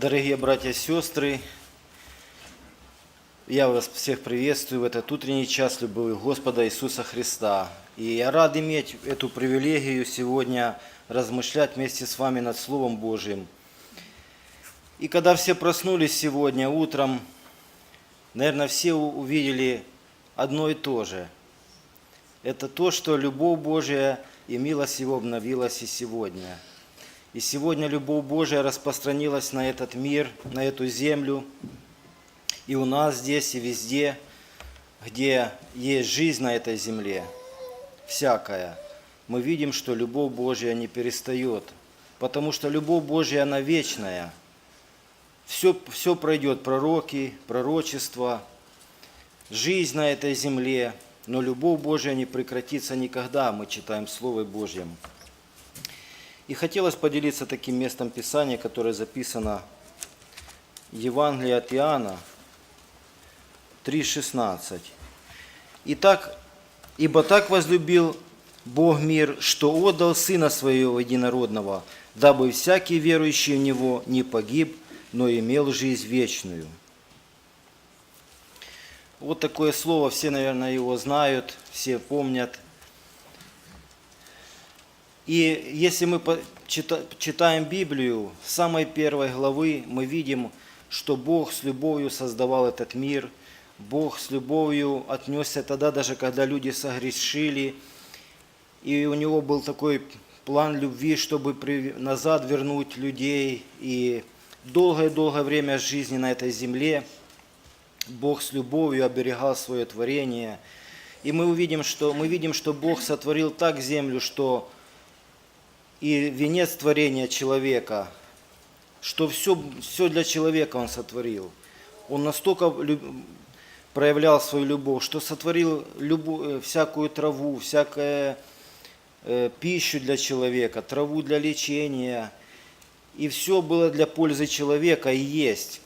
Дорогие братья и сестры, я вас всех приветствую в этот утренний час любви Господа Иисуса Христа. И я рад иметь эту привилегию сегодня размышлять вместе с вами над Словом Божьим. И когда все проснулись сегодня утром, наверное, все увидели одно и то же. Это то, что любовь Божья и милость Его обновилась и сегодня. И сегодня любовь Божья распространилась на этот мир, на эту землю, и у нас здесь, и везде, где есть жизнь на этой земле, всякая. Мы видим, что любовь Божья не перестает, потому что любовь Божья, она вечная. Все, все пройдет, пророки, пророчества, жизнь на этой земле, но любовь Божья не прекратится никогда, мы читаем в Слове Божьем. И хотелось поделиться таким местом Писания, которое записано в Евангелии от Иоанна 3,16. Итак, ибо так возлюбил Бог мир, что отдал Сына Своего Единородного, дабы всякий верующий в Него не погиб, но имел жизнь вечную. Вот такое слово, все, наверное, его знают, все помнят. И если мы читаем Библию, с самой первой главы мы видим, что Бог с любовью создавал этот мир, Бог с любовью отнесся тогда, даже когда люди согрешили, и у него был такой план любви, чтобы назад вернуть людей, и долгое-долгое время жизни на этой земле Бог с любовью оберегал свое творение. И мы увидим, что, мы видим, что Бог сотворил так землю, что и венец творения человека, что все, все для человека Он сотворил. Он настолько проявлял свою любовь, что сотворил любу- э, всякую траву, всякую э, пищу для человека, траву для лечения. И все было для пользы человека и есть.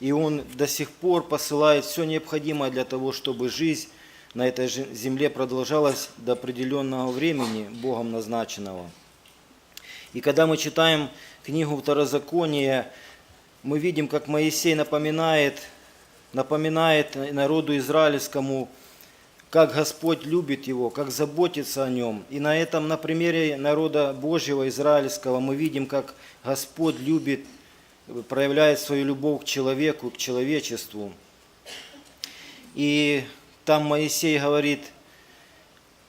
И Он до сих пор посылает все необходимое для того, чтобы жизнь на этой земле продолжалась до определенного времени, Богом назначенного. И когда мы читаем книгу Второзакония, мы видим, как Моисей напоминает, напоминает народу израильскому, как Господь любит его, как заботится о нем. И на этом, на примере народа Божьего, израильского, мы видим, как Господь любит, проявляет свою любовь к человеку, к человечеству. И там Моисей говорит,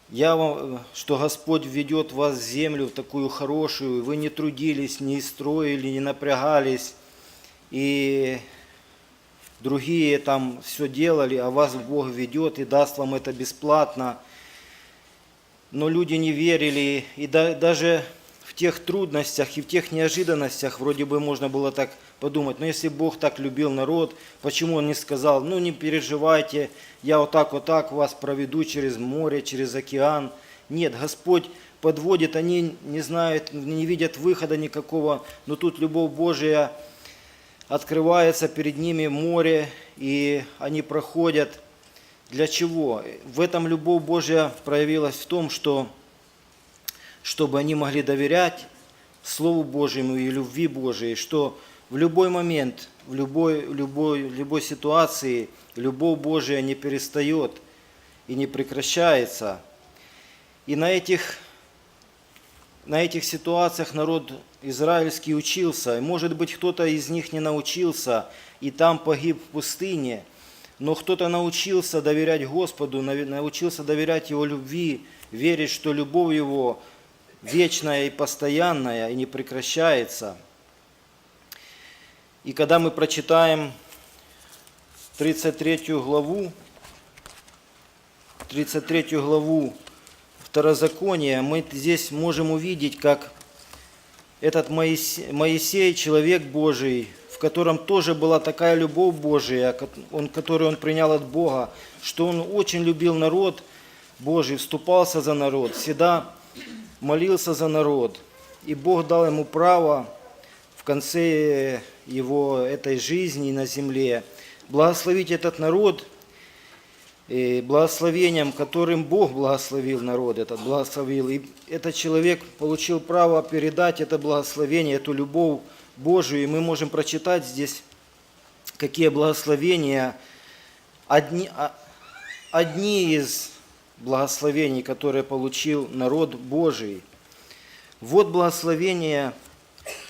я вам, что Господь введет вас в землю такую хорошую, вы не трудились, не строили, не напрягались, и другие там все делали, а вас Бог ведет и даст вам это бесплатно. Но люди не верили, и да- даже тех трудностях и в тех неожиданностях вроде бы можно было так подумать, но если Бог так любил народ, почему Он не сказал, ну не переживайте, я вот так вот так вас проведу через море, через океан. Нет, Господь подводит, они не знают, не видят выхода никакого, но тут любовь Божия открывается перед ними море, и они проходят. Для чего? В этом любовь Божья проявилась в том, что чтобы они могли доверять Слову Божьему и любви Божией, что в любой момент, в любой, любой, любой ситуации любовь Божия не перестает и не прекращается. И на этих, на этих ситуациях народ израильский учился. И, может быть, кто-то из них не научился и там погиб в пустыне, но кто-то научился доверять Господу, научился доверять Его любви, верить, что любовь Его вечная и постоянная и не прекращается. И когда мы прочитаем 33 главу, 33 главу Второзакония, мы здесь можем увидеть, как этот Моисей, Моисей, человек Божий, в котором тоже была такая любовь Божия, он, которую он принял от Бога, что он очень любил народ Божий, вступался за народ, всегда молился за народ. И Бог дал ему право в конце его этой жизни на земле благословить этот народ и благословением, которым Бог благословил народ этот, благословил. И этот человек получил право передать это благословение, эту любовь Божию, и мы можем прочитать здесь, какие благословения, одни, а- одни из благословений, которые получил народ Божий. Вот благословение,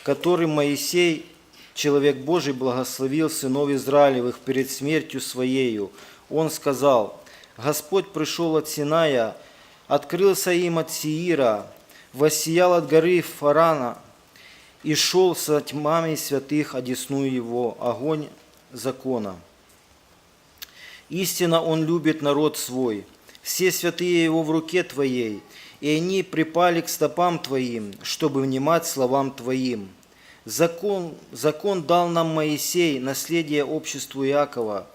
которым Моисей, человек Божий, благословил сынов Израилевых перед смертью Своею. Он сказал, Господь пришел от Синая, открылся им от Сиира, воссиял от горы Фарана, и шел со тьмами святых, одесную его огонь закона. Истинно Он любит народ свой, все святые Его в руке Твоей, и они припали к стопам Твоим, чтобы внимать словам Твоим. Закон, закон дал нам Моисей, наследие обществу Иакова,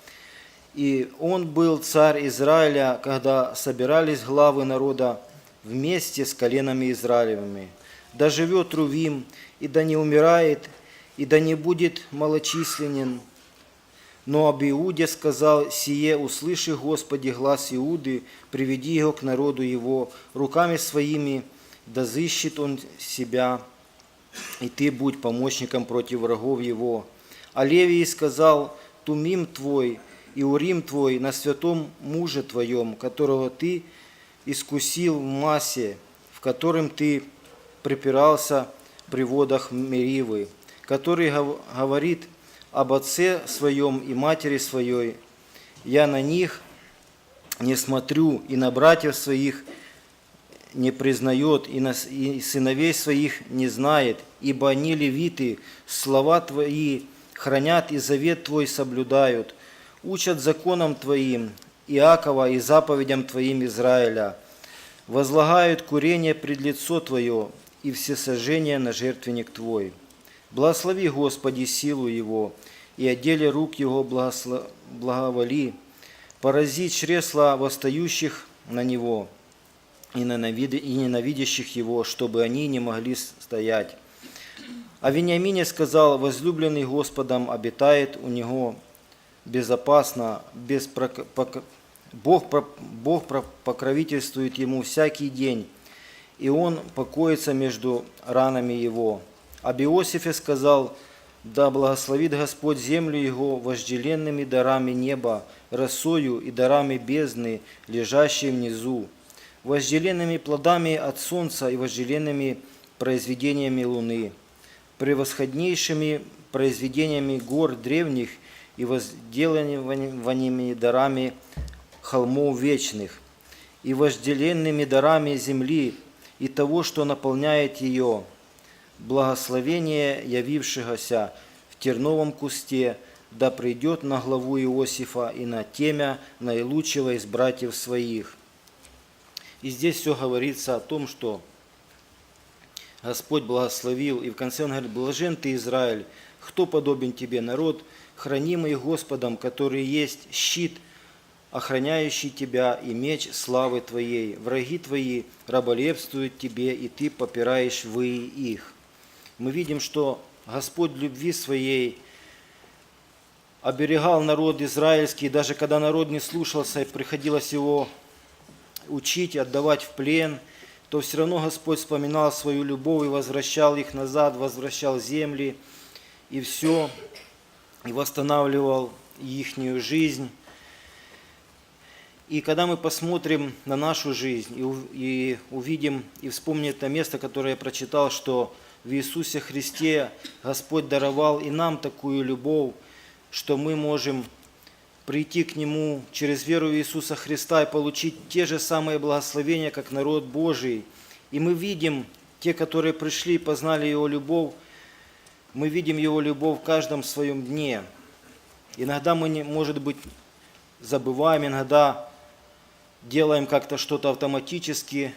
и он был царь Израиля, когда собирались главы народа вместе с коленами Израилевыми. Да живет Рувим, и да не умирает, и да не будет малочисленен, но об Иуде сказал, «Сие услыши, Господи, глаз Иуды, приведи его к народу его, руками своими, да зыщет он себя, и ты будь помощником против врагов его». А Левий сказал, «Тумим твой и Урим твой на святом муже твоем, которого ты искусил в массе, в котором ты припирался при водах Меривы, который гов- говорит об отце своем и матери своей, я на них не смотрю, и на братьев своих не признает, и, на, и сыновей своих не знает, ибо они левиты, слова Твои хранят и завет Твой соблюдают, учат законам Твоим, Иакова и заповедям Твоим Израиля, возлагают курение пред лицо Твое и всесожжение на жертвенник Твой. Благослови, Господи, силу Его, и отделе рук Его благосло- благоволи, порази чресла восстающих на Него и, ненавид- и ненавидящих Его, чтобы они не могли стоять. А Вениамине сказал, возлюбленный Господом обитает у него безопасно, без прок- Бог, Бог покровительствует ему всякий день, и он покоится между ранами его. Об Иосифе сказал, да благословит Господь землю его вожделенными дарами неба, росою и дарами бездны, лежащей внизу, вожделенными плодами от солнца и вожделенными произведениями луны, превосходнейшими произведениями гор древних и возделанными дарами холмов вечных, и вожделенными дарами земли и того, что наполняет ее, благословение явившегося в терновом кусте, да придет на главу Иосифа и на темя наилучшего из братьев своих. И здесь все говорится о том, что Господь благословил, и в конце он говорит, блажен ты, Израиль, кто подобен тебе, народ, хранимый Господом, который есть щит, охраняющий тебя, и меч славы твоей. Враги твои раболепствуют тебе, и ты попираешь вы их. Мы видим, что Господь любви своей оберегал народ израильский, даже когда народ не слушался, и приходилось его учить, отдавать в плен, то все равно Господь вспоминал свою любовь и возвращал их назад, возвращал земли, и все, и восстанавливал ихнюю жизнь. И когда мы посмотрим на нашу жизнь и увидим, и вспомним это место, которое я прочитал, что в Иисусе Христе Господь даровал и нам такую любовь, что мы можем прийти к Нему через веру в Иисуса Христа и получить те же самые благословения, как народ Божий. И мы видим, те, которые пришли и познали Его любовь, мы видим Его любовь в каждом своем дне. Иногда мы, может быть, забываем, иногда делаем как-то что-то автоматически,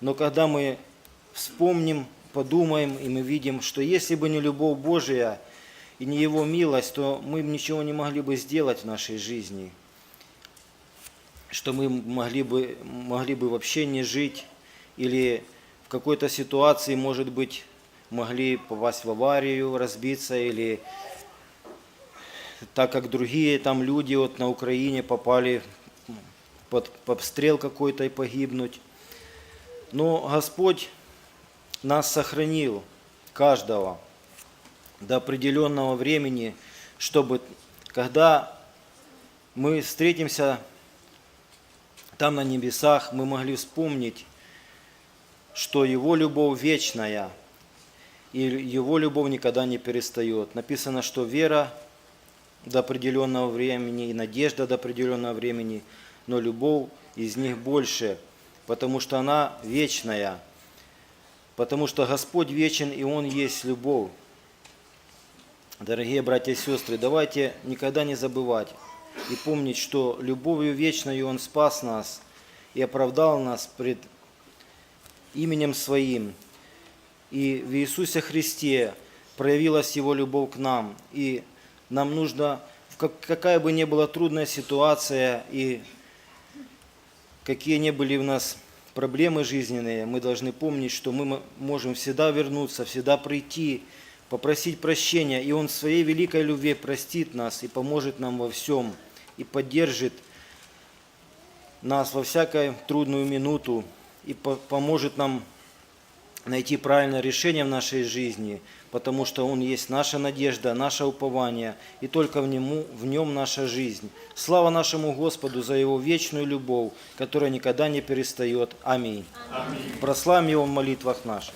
но когда мы вспомним, подумаем, и мы видим, что если бы не любовь Божия и не Его милость, то мы ничего не могли бы сделать в нашей жизни, что мы могли бы, могли бы вообще не жить, или в какой-то ситуации, может быть, могли попасть в аварию, разбиться, или так как другие там люди вот на Украине попали под обстрел какой-то и погибнуть. Но Господь нас сохранил, каждого. до определенного времени, чтобы когда мы встретимся там на небесах, мы могли вспомнить, что Его любовь вечная, и Его любовь никогда не перестает. Написано, что вера до определенного времени и надежда до определенного времени, но любовь из них больше, потому что она вечная, потому что Господь вечен, и Он есть любовь. Дорогие братья и сестры, давайте никогда не забывать и помнить, что любовью вечной Он спас нас и оправдал нас пред именем Своим. И в Иисусе Христе проявилась Его любовь к нам. И нам нужно, в как- какая бы ни была трудная ситуация и какие ни были у нас проблемы жизненные, мы должны помнить, что мы мо- можем всегда вернуться, всегда прийти, попросить прощения, и Он в своей великой любви простит нас и поможет нам во всем, и поддержит нас во всякой трудную минуту, и по- поможет нам найти правильное решение в нашей жизни, потому что Он есть наша надежда, наше упование, и только в, нему, в Нем наша жизнь. Слава нашему Господу за Его вечную любовь, которая никогда не перестает. Аминь. Прославим Его в молитвах наших.